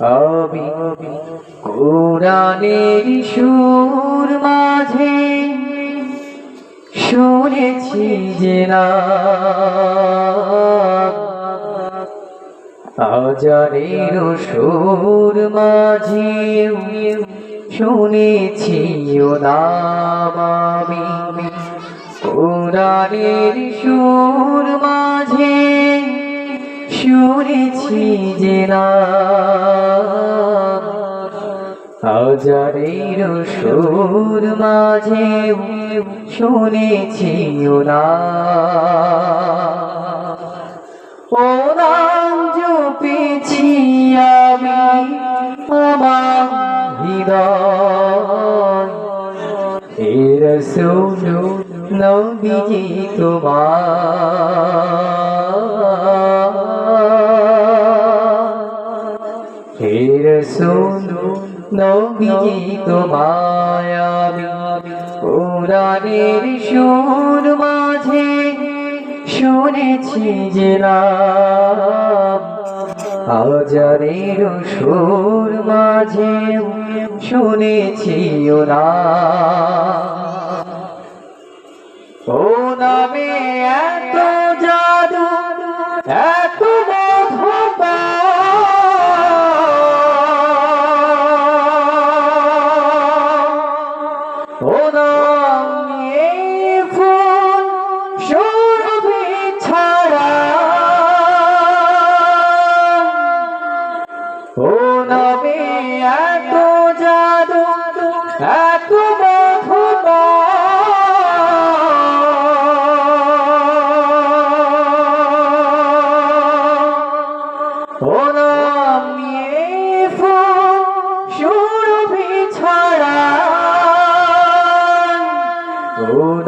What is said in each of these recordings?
আমি কোরআনের সুর মাঝে শুনেছি যে না। আজারের সুর মাঝে শুনেছি আমি কোরআনের সুর মাঝে শুনেছি যে হাজারের সুর মাঝে শুনেছি ও না ও নাম জপেছি আমি আমার হৃদয়। রসুল নবীজি তোমার হে রসুল নবীজি তোমায় কোরআনের সুর মাঝে শুনেছি যে নাম হাজারের সুর মাঝে শুনেছি ওরা ও নামে এত জাদু এত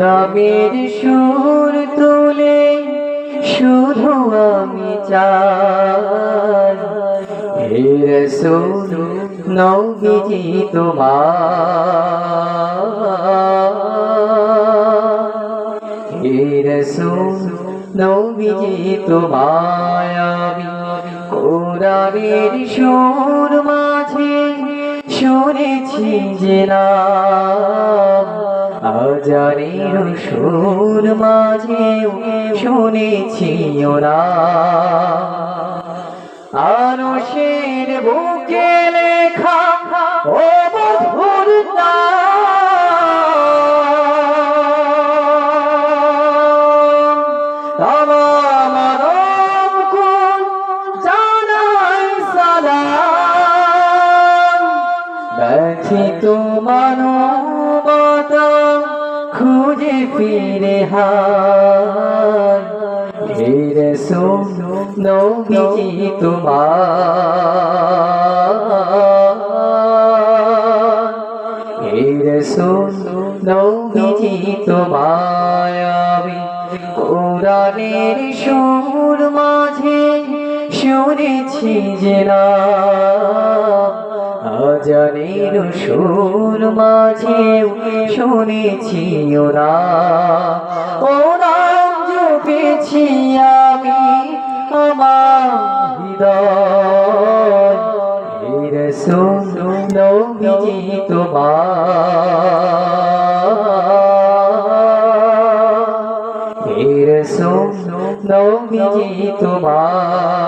নামের সুর তুলে শুধু আমি রসুল নবীজি তোমার হে রসুল নবীজি তোমায় আমি কোরআনের সুর মাঝে শুনেছি যে আজারের সুর মাঝে শুনেছি ওরা ব্যথিত মানবতা খুঁজে ফিরে হার। নবীজি তোমার। রসুল, নবীজি তোমায় আমি কোরআনের সুর মাঝে শুনেছি যে না। আজানের সুর মাঝে শুনেছি ওরা ও নাম জপেছি আমি আমার হৃদয়। নবীজি তোমার নবীজি তোমার